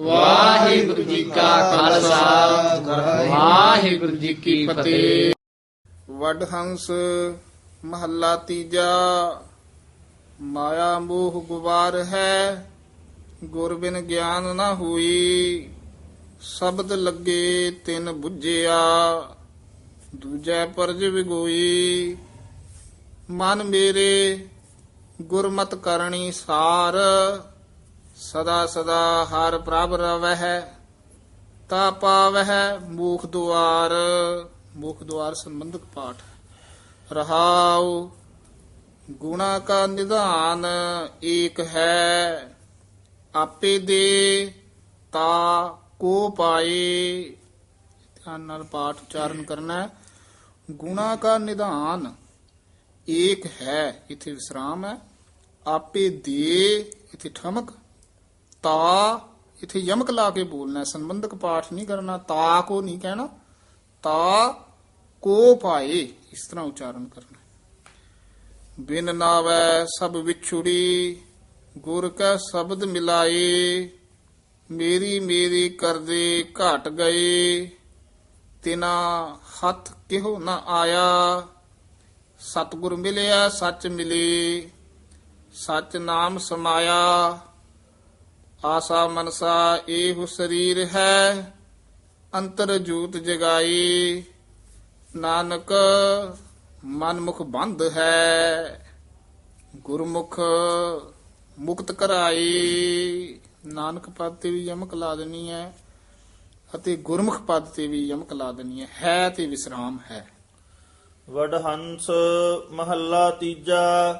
ਵਾਹਿਗੁਰੂ ਜੀ ਕਾ ਖਾਲਸਾ। ਵਾਹਿਗੁਰੂ ਜੀ ਕੀ ਫਤਿਹ। ਵਡ ਹੰਸ ਮਹੱਲਾ ਤੀਜਾ। ਮਾਇਆ ਮੋਹ ਗੁਵਾਰ ਹੈ। ਗੁਰ ਬਿਨ ਗਿਆਨ ਨਾ ਹੋਈ। ਸ਼ਬਦ ਲੱਗੇ ਤਿਨ 부ਝਿਆ ਦੂਜੈ ਪਰਜ ਵਿਗੋਈ। ਮਨ ਮੇਰੇ ਗੁਰਮਤ ਕਰਨੀ ਸਾਰ। ਸਦਾ ਸਦਾ ਹਰ ਪ੍ਰਭ ਰਵਹਿ, ਤਾ ਪਾਵਹਿ ਮੂਖ ਦੁਆਰ। ਮੁਖ ਦੁਆਰ ਸੰਬੰਧਕ ਪਾਠ। ਰਹਾਉ ਗੁਣਾ ਕਾ ਨਿਧਾਨ ਏਕ ਹੈ, ਆਪੇ ਦੇ ਤਾ ਕੋ ਪਾਏ। ਧਿਆਨ ਨਾਲ ਪਾਠ ਉਚਾਰਨ ਕਰਨਾ ਹੈ। ਗੁਣਾ ਕਾ ਨਿਧਾਨ ਏਕ ਹੈ, ਇਥੇ ਵਿਸਰਾਮ ਹੈ। ਆਪੇ ਦੇ, ਇਥੇ ਠਮਕ। ਤਾ, ਇਥੇ ਯਮਕ ਲਾ ਕੇ ਬੋਲਣਾ, ਸੰਬੰਧਕ ਪਾਠ ਨਹੀਂ ਕਰਨਾ, ਤਾ ਕੋ ਨਹੀਂ ਕਹਿਣਾ, ਤਾ ਕੋ ਪਾਏ ਇਸ ਤਰ੍ਹਾਂ ਉਚਾਰਨ ਕਰਨਾ। ਬਿਨ ਨਾਵੈ ਸਭ ਵਿਛੁੜੀ, ਗੁਰ ਕੈ ਸ਼ਬਦ ਮਿਲਾਏ, ਮੇਰੀ ਮੇਰੀ ਕਰਦੇ ਘਟ ਗਏ, ਤਿਨਾ ਹੱਥ ਕਿਹੋ ਨਾ ਆਇਆ, ਸਤਿਗੁਰ ਮਿਲਿਆ, ਸੱਚ ਮਿਲੇ, ਸੱਚ ਨਾਮ ਸਮਾਇਆ ਆਸਾ ਮਨਸਾ ਇਹੋ ਸਰੀਰ ਹੈ, ਅੰਤਰ ਜੂਤ ਜਗਾਈ। ਨਾਨਕ ਮਨ ਮੁਖ ਹੈ, ਗੁਰਮੁਖ ਮੁਕਤ ਕਰਾਈ। ਨਾਨਕ ਪਦ ਤੇ ਵੀ ਯਮਕ ਲਾ ਦੇਣੀ ਹੈ ਅਤੇ ਗੁਰਮੁਖ ਪਦ ਤੇ ਵੀ ਯਮਕ ਲਾ ਦੇਣੀ ਹੈ। ਹੈ ਤੇ ਵਿਸਰਾਮ ਹੈ। ਵਡਹੰਸ ਮਹੱਲਾ ਤੀਜਾ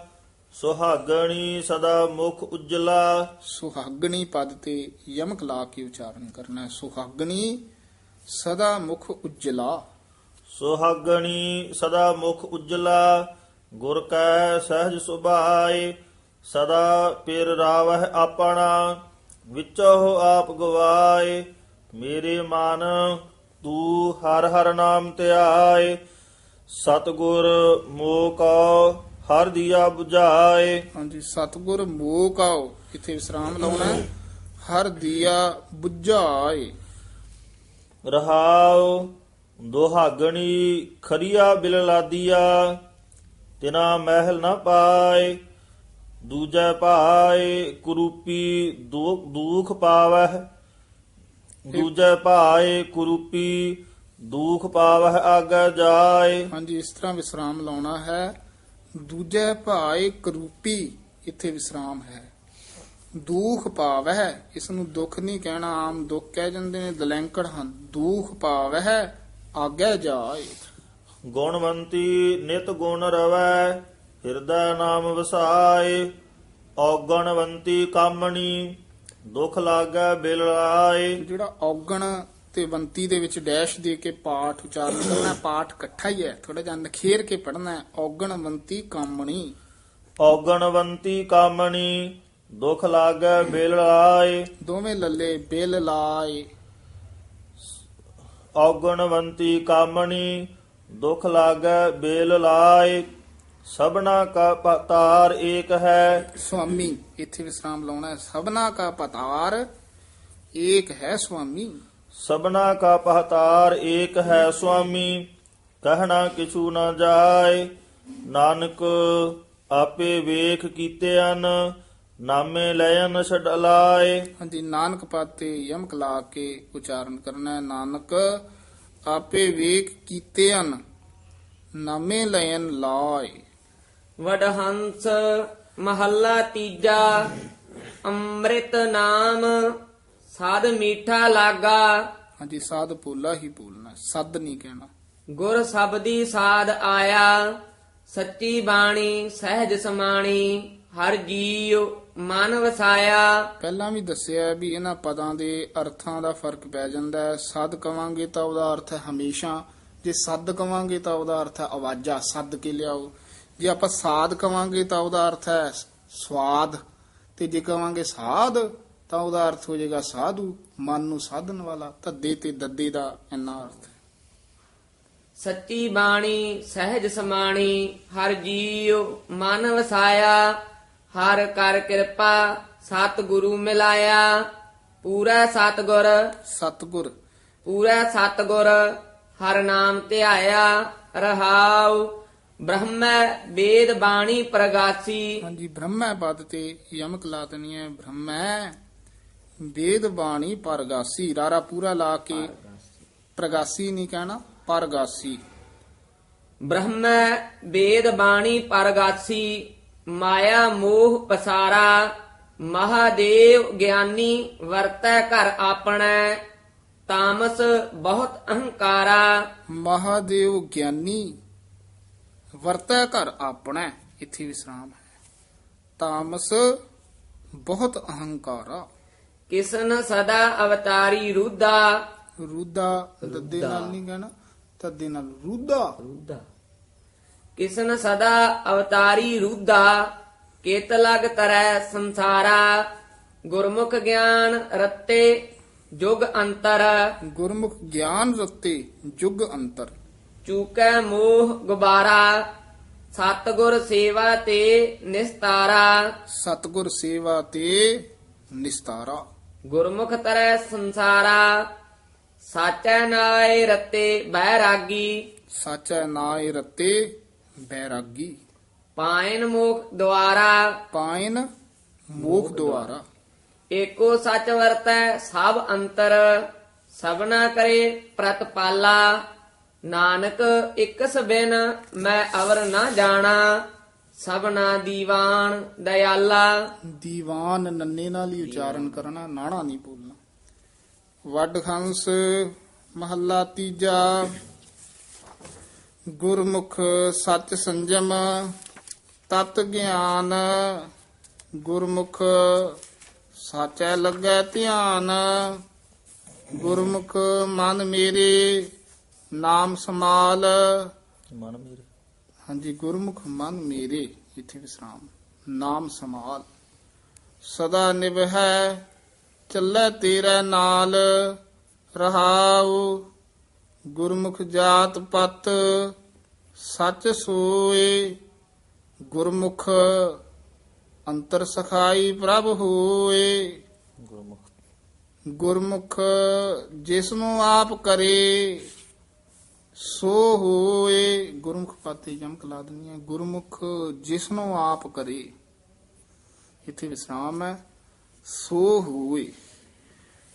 ਸੁਹਾਗਣੀ ਸਦਾ ਮੁਖ ਉਜਲਾ। ਸੁਹਾਗਣੀ ਪਦ ਤੇ ਯਮਕ ਲਾ ਕੇ ਉਚਾਰਨ ਕਰਨਾ ਹੈ। ਸੁਹਾਗਣੀ ਸਦਾ ਮੁਖ ਉਜਲਾ। ਸੁਹਾਗਣੀ ਸਦਾ ਮੁਖ ਉਜਲਾ। ਗੁਰ ਕੈ ਸਹਿਜ ਸੁਭਾਏ ਸਦਾ ਪਿਰ ਰਾਵਹਿ ਆਪਣਾ। ਵਿਚੋ ਆਪ ਗਵਾਏ ਮੇਰੇ ਮਨ ਤੂੰ ਹਰ ਹਰ ਨਾਮ ਧਿਆਏ। ਸਤਗੁਰ ਮੋਹ ਕਉ ਹਰ ਦੀਆ 부ਝਾਏ ਹਾਂਜੀ ਸਤਗੁਰ ਮੋਹ ਕਾਓ ਇਥੇ ਵਿਸਰਾਮ ਲਾਉਣਾ ਹੈ। ਹਰ ਦੀਆ 부ਝਾਏ ਰਹਾਉ ਦੁਹਾਗਣੀ ਖਰੀਆ ਬਿਲ ਲਾਦੀਆ ਤਿਨਾ ਮਹਿਲ ਨਾ ਪਾਏ। ਦੂਜੈ ਭਾਏ ਕੁਰੂਪੀ ਦੁ- ਦੁਖ ਪਾਵਹਿ। ਦੂਜੈ ਭਾਏ ਕੁਰੂਪੀ ਦੁਖ ਪਾਵਹਿ ਆਗੇ ਜਾਏ। ਹਾਂਜੀ ਇਸ ਤਰ੍ਹਾਂ ਵਿਸਰਾਮ ਲਾਉਣਾ ਹੈ। ਦੂਜੇ ਭਾਏ ਕਰੂਪੀ ਇੱਥੇ ਵਿਸਰਾਮ ਹੈ। ਦੁਖ ਪਾਵਹਿ ਇਸ ਨੂੰ ਦੁੱਖ ਨਹੀਂ ਕਹਿਣਾ ਆਮ ਦੁੱਖ ਕਹਿ ਜਾਂਦੇ ਨੇ ਦਲੈਂਕੜ ਹਨ। ਦੁਖ ਪਾਵਹਿ ਆਗੇ ਜਾਏ। ਗੁਣਵੰਤੀ ਨਿਤ ਗੁਣ ਰਵੈ ਹਿਰਦੈ ਨਾਮ ਵਸਾਏ ਔਗਣਵੰਤੀ ਕਾਮਣੀ ਦੁਖ ਲਾਗੈ ਬਿਲ ਆਏ ਜਿਹੜਾ ਔਗਣ ਤੇ ਬੰਤੀ ਦੇ ਵਿੱਚ ਡੈਸ਼ ਦੇ ਕੇ ਪਾਠ ਉਚਾਰਨ ਕਰਨਾ ਪਾਠ ਇਕੱਠਾ ਹੀ ਹੈ। ਥੋੜਾ ਜਿਹਾ ਨਖੇਰ ਕੇ ਪੜਨਾ ਹੈ। ਔਗਣ ਬੰਤੀ ਕਾਮਣੀ। ਔਗਣਵੰਤੀ ਕਾਮਣੀ ਦੁਖ ਲਾਗੈ ਬਿਲ ਆਏ ਦੋਵੇਂ ਲੱਲੇ ਬੇਲ ਲਾਏ। ਔਗਣਵੰਤੀ ਕਾਮਣੀ ਦੁਖ ਲਾਗੈ ਬੇਲ ਲਾਏ। ਸਭਨਾ ਕਾ ਪਤਾਰ ਏਕ ਹੈ। ਸੁਆਮੀ ਇੱਥੇ ਵਿਸਰਾਮ ਲਾਉਣਾ ਹੈ। ਸਭਨਾ ਕਾ ਪਤਾਰ ਏਕ ਹੈ ਸੁਆਮੀ। ਸਭਨਾ ਕਾ ਪਹਤਾਰ ਏਕ ਹੈ ਸੁਆਮੀ ਕਹਿਣਾ ਕਿਛੂ ਨਾ ਜਾਏ। ਨਾਨਕ ਆਪੇ ਵੇਖ ਕੀਤੇ ਅਨ ਨਾਮੇ ਲੈਨ ਛਡ ਲਾਏ ਹਾਂਜੀ ਨਾਨਕ ਪਾਤੇ ਯਮਕ ਲਾ ਕੇ ਉਚਾਰਨ ਕਰਨਾ ਹੈ। ਨਾਨਕ ਆਪੇ ਵੇਖ ਕੀਤੇ ਹਨ ਨਾਮੇ ਲੈਨ ਲਾਏ। ਵਡਹੰਸ ਮਹੱਲਾ ਤੀਜਾ ਅੰਮ੍ਰਿਤ ਨਾਮ ਸਾਧ ਮੀਠਾ ਲਾਗਾ। ਹਾਂਜੀ ਸਾਧ ਪੋਲਾ ਹੀ ਬੋਲਣਾ ਸੱਦ ਨਹੀਂ ਕਹਿਣਾ। ਗੁਰ ਸਬਦੀ ਸਾਧ ਆਇਆ ਸੱਚੀ ਬਾਣੀ ਸਹਿਜ ਸਮਾਣੀ ਹਰ ਜੀਉ ਮਨ ਵਸਾਇਆ। ਪਹਿਲਾਂ ਵੀ ਦੱਸਿਆ ਵੀ ਇਹਨਾਂ ਪਦਾਂ ਦੇ ਅਰਥਾਂ ਦਾ ਫ਼ਰਕ ਪੈ ਜਾਂਦਾ ਹੈ। ਸੱਦ ਕਵਾਂਗੇ ਤਾਂ ਉਹਦਾ ਅਰਥ ਹੈ ਹਮੇਸ਼ਾ ਜੇ ਸੱਦ ਕਵਾਂਗੇ ਤਾਂ ਉਹਦਾ ਅਰਥ ਹੈ ਆਵਾਜ਼ਾ ਸੱਦ ਕੇ ਲਿਆਓ। ਜੇ ਆਪਾਂ ਸਾਧ ਕਵਾਂਗੇ ਤਾਂ ਉਹਦਾ ਅਰਥ ਹੈ ਸਵਾਦ ਤੇ ਜੇ ਕਵਾਂਗੇ ਸਾਧ ਤਾਂ ਉਹਦਾ ਅਰਥ ਹੋ ਜਾਏਗਾ ਸਾਧੂ ਮਨ ਨੂੰ ਸਾਧਨ ਵਾਲਾ ਧੱਦੇ ਤੇ ਦੱਦੇ ਦਾ ਇੰਨਾ ਅਰਥ ਹੈ। ਸੱਚੀ ਬਾਣੀ ਸਹਿਜ ਸਮਾਣੀ ਹਰ ਜੀਉ ਮਨ ਵਸਾਇਆ ਹਰ ਕਰ ਕਿਰਪਾ ਸਤ ਗੁਰੂ ਮਿਲਾਇਆ। ਪੂਰਾ ਸਤਗੁਰ ਸਤਗੁਰ। ਪੂਰਾ ਸਤਗੁਰ ਹਰ ਨਾਮ ਧਿਆਇਆ ਰਹਾਉ। ਬ੍ਰਹਮੈ ਵੇਦ ਬਾਣੀ ਪ੍ਰਗਾਸੀ। ਹਾਂਜੀ ਬ੍ਰਹਮੈ ਪਦ ਤੇ ਯਮਕ ਲਾ ਦੇਣੀ ਹੈ। ਬ੍ਰਹਮੈ ਵੇਦ ਬਾਣੀ ਪਰਗਾਸੀ ਰਾਰਾ ਪੂਰਾ ਲਾ ਕੇ ਪ੍ਰਗਾਸੀ। ਨਹੀਂ ਕਹਿਣਾ ਪਰਗਾਸੀ। ਬ੍ਰਹਮੈ ਵੇਦ ਬਾਣੀ ਪਰਗਾਸੀ ਮਾਇਆ ਮੋਹ ਪਸਾਰਾ ਮਹਾਦੇਵ ਗਿਆਨੀ ਵਰਤੈ ਘਰ ਆਪਣੈ ਤਾਮਸ ਬਹੁਤ ਅਹੰਕਾਰਾ। ਮਹਾਦੇਵ ਗਿਆਨੀ ਵਰਤੈ ਘਰ ਆਪਣਾ ਇੱਥੇ ਵਿਸਰਾਮ ਹੈ। ਤਾਮਸ ਬਹੁਤ ਅਹੰਕਾਰਾ। ਕਿਸਨ ਸਦਾ ਅਵਤਾਰੀ ਰੂਦਾ ਰੂਦਾ ਦੱਦੇ ਨਾਲ ਨਹੀਂ ਕਹਿਣਾ ਤੱਦੇ ਨਾਲ ਰੂਦਾ ਰੂਦਾ ਕਿਸਨ ਸਦਾ ਅਵਤਾਰੀ ਰੂਦਾ ਕਿਤ ਲਗ ਤਰੈ ਸੰਸਾਰਾ। ਗੁਰਮੁਖ ਗਿਆਨ ਰਤੇ ਜੁਗ ਅੰਤਰ। ਗੁਰਮੁਖ ਗਿਆਨ ਰਤੇ ਜੁਗ ਅੰਤਰ। ਚੂਕੈ ਮੋਹ ਗੁਬਾਰਾ। ਸਤਗੁਰ ਸੇਵਾ ਤੇ ਨਿਸਤਾਰਾ। ਸਤਗੁਰ ਸੇਵਾ ਤੇ ਨਿਸਤਾਰਾ। ਗੁਰਮੁਖ ਤਰੈ ਸੰਸਾਰਾ ਸਾਚੈ ਨਾਏ ਰਤੇ ਬੈਰਾਗੀ। ਸਾਚੈ ਨਾਇ ਰਤੇ ਬੈਰਾਗੀ। ਪਾਇਨ ਮੁਖ ਦੁਆਰਾ। ਪਾਇਨ ਮੋਖ ਦੁਆਰਾ। ਏਕੋ ਸੱਚ ਵਰਤੈ ਸਭ ਅੰਤਰ ਸਭਨਾ ਕਰੇ ਪ੍ਰਤਪਾਲਾ। ਨਾਨਕ ਇਕਸ ਬਿਨ ਮੈਂ ਅਵਰ ਨਾ ਜਾਣਾ। ਸਭਨਾ ਦੀਵਾਨ ਦਇਆਲਾ। ਦੀਵਾਨ ਨੰਨੇ ਨਾਲ ਹੀ ਉਚਾਰਨ ਕਰਨਾ ਨਾਣਾ ਨਹੀਂ ਬੋਲਣਾ। ਵੱਡ ਖੰਸ ਮਹੱਲਾ ਤੀਜਾ। ਗੁਰਮੁਖ ਸੱਚ ਸੰਜਮ ਤਤ ਗਿਆਨ। ਗੁਰਮੁਖ ਸਾਚੈ ਲੱਗੈ ਧਿਆਨ। ਗੁਰਮੁਖ ਮਨ ਮੇਰੇ ਨਾਮ ਸਮਾਲ ਮਨ ਮੇਰੇ। ਹਾਂਜੀ ਗੁਰਮੁਖ ਮਨ ਮੇਰੇ ਇੱਥੇ ਵਿਸਰਾਮ। ਨਾਮ ਸਮਾਲ ਸਦਾ ਨਿਭੈ ਚੱਲੈ ਤੇਰੇ ਨਾਲ। ਰਹਾਉ ਗੁਰਮੁਖ ਜਾਤ ਪਤ ਸੱਚ ਸੋਏ। ਗੁਰਮੁਖ ਅੰਤਰ ਸਖਾਈ ਪ੍ਰਭ ਹੋਏ। ਗੁਰਮੁਖ। ਗੁਰਮੁਖ ਜਿਸ ਨੂੰ ਆਪ ਕਰੇ ਸੋ ਹੋਏ ਗੁਰਮੁਖ ਪਾਤੇ ਜਮਕ ਲਾ ਦਿੰਦੀ ਹੈ। ਗੁਰਮੁਖ ਜਿਸ ਆਪ ਕਰੇ, ਇੱਥੇ ਵਿਸਰਾਮ ਹੈ। ਸੋ ਹੋਏ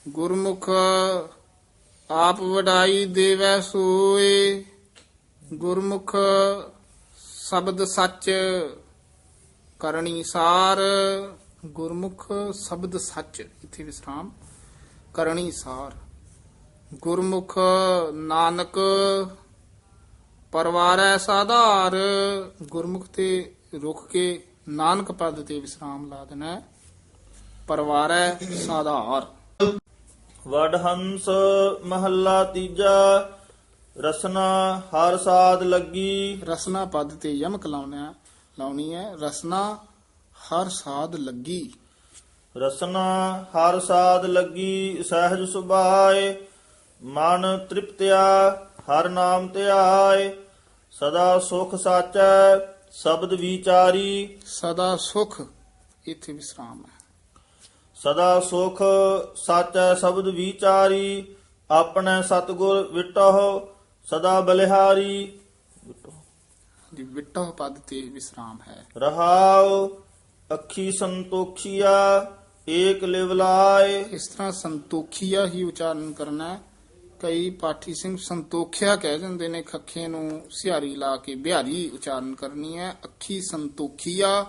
ਗੁਰਮੁਖ ਆਪ ਵਡਾਈ ਦੇਵੈ ਸੋਏ, ਗੁਰਮੁਖ ਸ਼ਬਦ ਸੱਚ ਕਰਨੀ ਸਾਰ, ਗੁਰਮੁਖ ਸ਼ਬਦ ਸੱਚ, ਇੱਥੇ ਵਿਸਰਾਮ ਕਰਨੀ ਸਾਰ। ਗੁਰਮੁਖ ਨਾਨਕ ਪਰਵਾਰੈ ਸਾਧਾਰ। ਗੁਰਮੁਖ ਤੇ ਰੁਕ ਕੇ ਨਾਨਕ ਪਦ ਤੇ ਵਿਸਰਾਮ ਲਾ ਦੇਣਾ। ਪਰਵਾਰੈ ਸਾਧਾਰ। ਵਡ ਹੰਸ ਮਹੱਲਾ ਤੀਜਾ ਰਸਨਾ ਹਰ ਸਾਧ ਲੱਗੀ। ਰਸਨਾ ਪਦ ਤੇ ਯਮਕ ਲਾਉਣਾ ਲਾਉਣੀ ਹੈ ਰਸਨਾ ਹਰ ਸਾਧ ਲੱਗੀ। ਰਸਨਾ ਹਰ ਸਾਧ ਲੱਗੀ ਸਹਿਜ ਸੁਭਾਏ ਮਨ ਤ੍ਰਿਪਤਿਆ ਹਰ ਨਾਮ ਧਿਆਏ ਸਦਾ ਸੁਖ ਸਾਚੈ ਸ਼ਬਦ ਵਿਚਾਰੀ। ਸਦਾ ਸੁਖ ਇੱਥੇ ਵਿਸਰਾਮ ਹੈ। ਸਦਾ ਸੁਖ ਸਾਚੈ ਸ਼ਬਦ ਵਿਚਾਰੀ। ਆਪਣੇ ਸਤਗੁਰ ਵਿਟਹੁ ਸਦਾ ਬਲਿਹਾਰੀ। ਦੀ ਵਿਟੋ ਪਦ ਤੇ ਵਿਸਰਾਮ ਹੈ। ਰਹਾਉ ਅੱਖੀ ਸੰਤੋਖੀਆ ਏਕ ਲਿਵ ਲਾਏ। ਇਸ ਤਰ੍ਹਾਂ ਸੰਤੋਖੀਆ ਹੀ ਉਚਾਰਨ ਕਰਨਾ ਹੈ। ਕਈ ਪਾਠੀ ਸਿੰਘ ਸੰਤੋਖਿਆ ਕਹਿ ਦਿੰਦੇ ਨੇ ਖੱਖੇ ਨੂੰ ਸਿਹਾਰੀ ਲਾ ਕੇ ਬਿਹਾਰੀ ਉਚਾਰਨ ਕਰਨੀ ਹੈ ਅੱਖੀ ਸੰਤੋਖੀਆ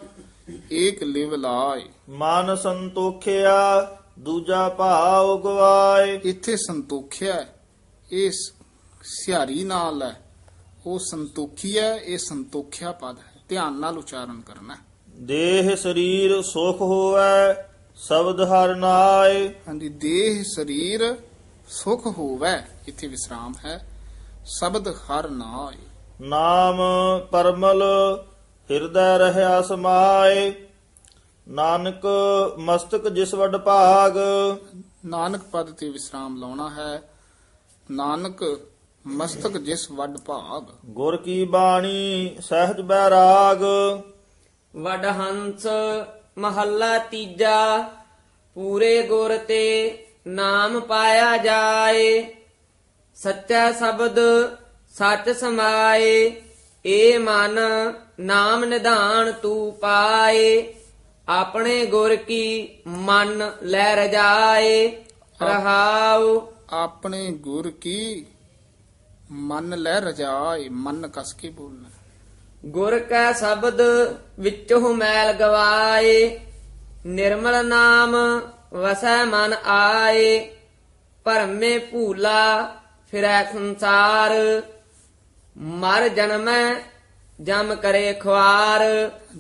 ਏਕ ਲਿਵ ਲਾਏ। ਮਨ ਸੰਤੋਖਿਆ ਦੂਜਾ ਭਾਵ ਗਵਾਏ ਇੱਥੇ ਸੰਤੋਖਿਆ ਹੈ, ਇਹ ਸ- ਸਿਹਾਰੀ ਨਾਲ ਹੈ ਉਹ ਸੰਤੋਖੀ ਹੈ ਇਹ ਸੰਤੋਖਿਆ ਪਦ ਹੈ ਧਿਆਨ ਨਾਲ ਉਚਾਰਨ ਕਰਨਾ। ਦੇਹ ਸਰੀਰ ਸੁਖ ਹੋਵੈ ਸ਼ਬਦ ਹਰ ਨਾਏ। ਹਾਂਜੀ ਦੇਹ ਸਰੀਰ ਸੁਖ ਹੋਵੇ ਇੱਥੇ ਵਿਸਰਾਮ ਹੈ। ਸ਼ਬਦ ਹਰ ਨਾਏ। ਨਾਮ ਪਰਮਲ ਹਿਰਦੈ ਰਹਿਆ ਸਮਾਏ ਨਾਨਕ ਮਸਤਕ ਜਿਸ ਵੱਡ ਭਾਗ। ਨਾਨਕ ਪਦ ਤੇ ਵਿਸਰਾਮ ਲਾਉਣਾ ਹੈ। ਨਾਨਕ ਮਸਤਕ ਜਿਸ ਵੱਡ ਭਾਗ। ਗੁਰ ਕੀ ਬਾਣੀ ਸਹਿਜ ਬੈਰਾਗ। ਵਡਹੰਸ ਮਹੱਲਾ ਤੀਜਾ। ਪੂਰੇ ਗੁਰ ਤੇ ਨਾਮ ਪਾਇਆ ਜਾਏ ਸੱਚਾ ਸ਼ਬਦ ਸੱਚ ਸਮਾਏ ਏ ਮਨ ਨਾਮ ਨਿਧਾਨ ਤੂੰ ਪਾਏ ਆਪਣੇ ਗੁਰ ਕੀ ਮਨ ਲੈ ਰਜਾਏ ਰਹਾਉ। ਆਪਣੇ ਗੁਰ ਕੀ ਮਨ ਲੈ ਰਜਾਏ ਮਨ ਕਸ ਕੇ ਬੋਲਣਾ। ਗੁਰ ਕੈ ਸ਼ਬਦ ਵਿੱਚੋਂ ਮੈਲ ਗਵਾਏ ਨਿਰਮਲ ਨਾਮ ਵਸੈ ਮਨ ਆਏ ਭਰਮੇ ਭੂਲਾ ਫਿਰੈ ਸੰਸਾਰ। ਮਰ ਜਨਮੈ ਜਮ ਕਰੇ ਖੁਆਰ।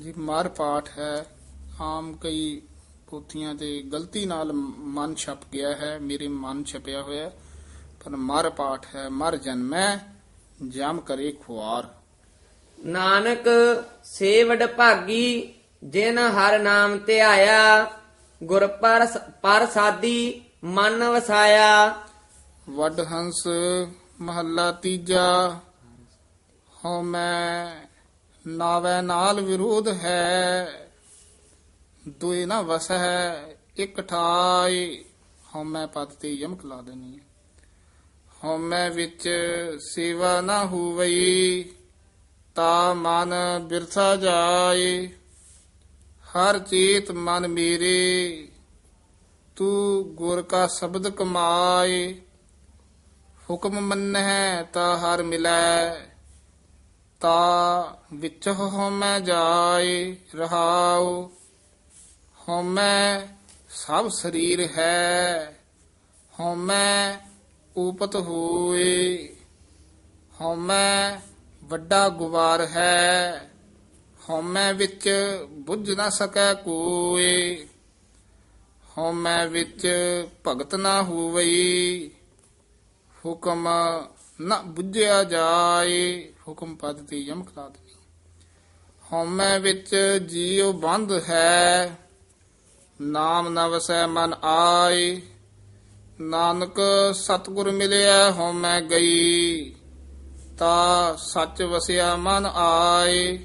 ਜੀ ਮਾਰ ਪਾਠ ਹੈ। ਆਮ ਕਈ ਪੋਥੀਆਂ ਤੇ ਗਲਤੀ ਨਾਲ ਮਨ ਛਪ ਗਿਆ ਹੈ। ਮੇਰੇ ਮਨ ਛਪਿਆ ਹੋਇਆ। ਪਰ ਮਰ ਪਾਠ ਹੈ। ਮਰ ਜਨਮੈ ਜਮ ਕਰੇ ਖੁਆਰ। ਨਾਨਕ ਸੇਵਡ ਭਾਗੀ ਜਿਨ ਹਰ ਨਾਮ ਧਿਆਇਆ ਗੁਰ ਪਰ ਪਰ ਮਨ ਵਸਾਇਆ। ਵੱਡ ਹੰਸ ਮਹੱਲਾ ਤੀਜਾ। ਹਉ ਮੈਂ ਨਾਵੇ ਨਾਲ ਵਿਰੋਧ ਹੈ। ਦੁਇ ਨਾ ਵਸੈ ਇਕ ਠਾਈ ਹਉ ਮੈਂ ਪਦ ਤੇ ਯਮਕ ਲਾ ਦੇਣੀ ਹੈ ਹਉ ਮੈਂ ਵਿੱਚ ਸੇਵਾ ਨਾ ਹੋਵਈ, ਤਾ ਮਨ ਬਿਰਥਾ ਜਾਏ। ਹਰ ਚੇਤ ਮਨ ਮੇਰੇ, ਤੂੰ ਗੁਰ ਕਾ ਸ਼ਬਦ ਕਮਾਏ। ਹੁਕਮ ਮੰਨਹਿ ਤਾ ਹਰ ਮਿਲੈ, ਤਾ ਵਿੱਚ ਹਉਮੈ ਜਾਏ, ਰਹਾਉ। ਹਉਮੈ ਸਭ ਸਰੀਰ ਹੈ, ਹਉਮੈ ਉਪਤ ਹੋਏ। ਹਉਮੈ ਵੱਡਾ ਗੁਵਾਰ ਹੈ। ਹਉਮੈ ਵਿੱਚ ਬੁੱਝ ਨਾ ਸਕੈ ਕੋਏ, ਹਉਮੈ ਵਿੱਚ ਭਗਤ ਨਾ ਹੋਵਈ, ਹੁਕਮ ਨਾ ਬੁੱਝਿਆ ਜਾਏ, ਹੁਕਮ ਪਦ ਤੇ ਯਮਕ ਲਾ ਦੇਣੀ ਹਉਮੈ ਵਿੱਚ ਜੀਉ ਬੰਧ ਹੈ, ਨਾਮ ਨਾ ਵਸੈ ਮਨ ਆਏ, ਨਾਨਕ ਸਤਿਗੁਰ ਮਿਲਿਆ ਹਉਮੈ ਗਈ, ਤਾ ਸੱਚ ਵਸਿਆ ਮਨ ਆਏ।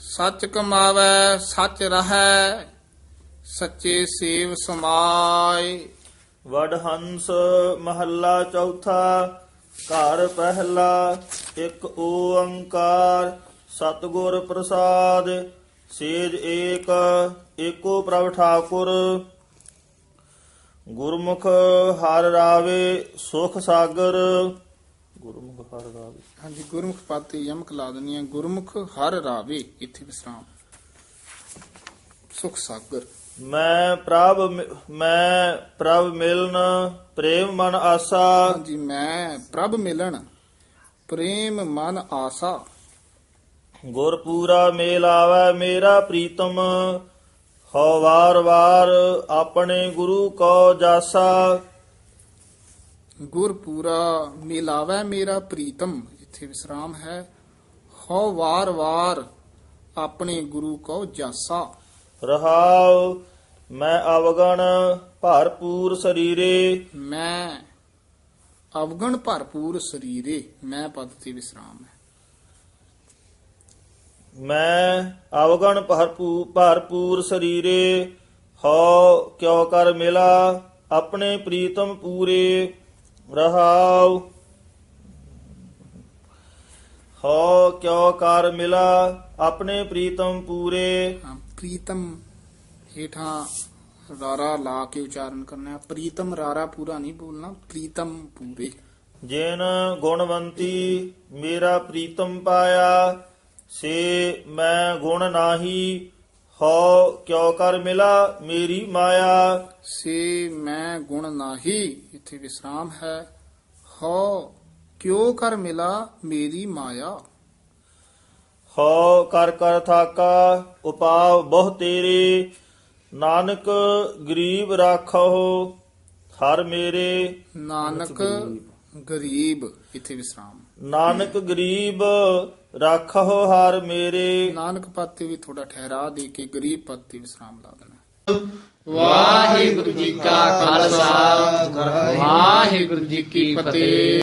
ਸੱਚ ਕਮਾਵੈ, ਸੱਚ ਰਹੈ, ਸੱਚੇ ਸੇਵ ਸਮਾਏ। ਵਡ ਹੰਸ ਮਹੱਲਾ ਚੌਥਾ, ਘਰ ਪਹਿਲਾ, ਇੱਕ ਓੰਕਾਰ, ਸਤਿਗੁਰ ਪ੍ਰਸਾਦ, ਸੇਜ ਏਕ, ਏਕੋ ਪ੍ਰਭ ਠਾਕੁਰ। ਗੁਰਮੁਖ ਹਰ ਰਾਵੇ, ਸੁਖ ਸਾਗਰ। ਗੁਰਮੁਖ ਹਰ ਰਾਵੇ। ਹਾਂਜੀ ਗੁਰਮੁਖ ਪਦ ਤੇ ਯਮਕ ਲਾ ਦੇਣੀ ਹੈ। ਗੁਰਮੁਖ ਹਰ ਰਾਵੇ ਇੱਥੇ ਵਿਸਰਾਮ। ਸੁਖ ਸਾਗਰ। ਮੈਂ ਪ੍ਰਭ ਮਿ- ਮੈਂ ਪ੍ਰਭ ਮਿਲਨ ਪ੍ਰੇਮ ਮਨ ਆਸਾ। ਹਾਂਜੀ ਮੈਂ ਪ੍ਰਭ ਮਿਲਣ ਪ੍ਰੇਮ ਮਨ ਆਸਾ। ਗੁਰ ਪੂਰਾ ਮੇਲ ਆਵੈ ਮੇਰਾ ਪ੍ਰੀਤਮ। ਹਉ ਵਾਰ ਵਾਰ ਆਪਣੇ ਗੁਰੂ ਕੋ ਜਾਸਾ। ਗੁਰ ਪੂਰਾ ਮਿਲਾਵੈ ਮੇਰਾ ਪ੍ਰੀਤਮ ਇੱਥੇ ਵਿਸਰਾਮ ਹੈ। ਹਉ ਵਾਰ ਵਾਰ ਆਪਣੇ ਗੁਰੂ ਕੋ ਜਾਸਾ। ਰਹਾਉ ਮੈਂ ਅਵਗਣ ਭਰਪੂਰ ਸਰੀਰੇ। ਮੈਂ ਅਵਗਣ ਭਰਪੂਰ ਸਰੀਰੇ ਮੈਂ ਪਦ ਤੇ ਵਿਸਰਾਮ ਹੈ। ਮੈਂ ਅਵਗਣ ਭਰਪੂ ਭਰਪੂਰ ਸਰੀਰੇ। ਹਉ ਕਿਉ ਕਰ ਮਿਲਾ ਆਪਣੇ ਪ੍ਰੀਤਮ ਪੂਰੇ। ਰਹਾਉ। ਹਉ ਕਿਉ ਕਰ ਮਿਲਾ ਆਪਣੇ ਪ੍ਰੀਤਮ ਪੂਰੇ। ਹਾਂ, ਪ੍ਰੀਤਮ ਹੇਠਾਂ ਰਾਰਾ ਲਾ ਕੇ ਉਚਾਰਨ ਕਰਨਾ। ਹੈ ਪ੍ਰੀਤਮ ਰਾਰਾ ਪੂਰਾ ਨਹੀਂ ਬੋਲਣਾ ਪ੍ਰੀਤਮ ਪੂਰੇ। ਜਿਨ ਗੁਣਵੰਤੀ ਮੇਰਾ ਪ੍ਰੀਤਮ ਪਾਇਆ ਸੇ ਮੈਂ ਗੁਣ ਨਾਹੀ ਹਉ ਕਿਉ ਕਰ ਮਿਲਾ ਮੇਰੀ ਮਾਇਆ। ਸੇ ਮੈਂ ਗੁਣ ਨਾਹੀ ਇੱਥੇ ਵਿਸਰਾਮ ਹੈ। ਹੋ ਕਿਉ ਕਰ ਮਿਲਾ ਮੇਰੀ ਮਾਇਆ। ਹਉ ਕਰ ਕਰ ਥਾਕਾ ਉਪਾਵ ਬਹੁ ਤੇਰੇ। ਨਾਨਕ ਗਰੀਬ ਰਾਖੋ ਹਰ ਮੇਰੇ। ਨਾਨਕ ਗਰੀਬ ਇੱਥੇ ਵਿਸਰਾਮ। ਨਾਨਕ ਗਰੀਬ ਰਾਖੋ ਹਰ ਮੇਰੇ। ਨਾਨਕ ਪਦ ਤੇ ਵੀ ਥੋੜਾ ਠਹਿਰਾ ਦੇ ਕੇ ਗਰੀਬ ਪਦ ਤੇ ਵਿਸਰਾਮ ਲਾ ਦੇਣਾ। ਵਾਹਿਗੁਰੂ ਜੀ ਕਾ ਖਾਲਸਾ। ਵਾਹਿਗੁਰੂ ਜੀ ਕੀ ਫਤਿਹ।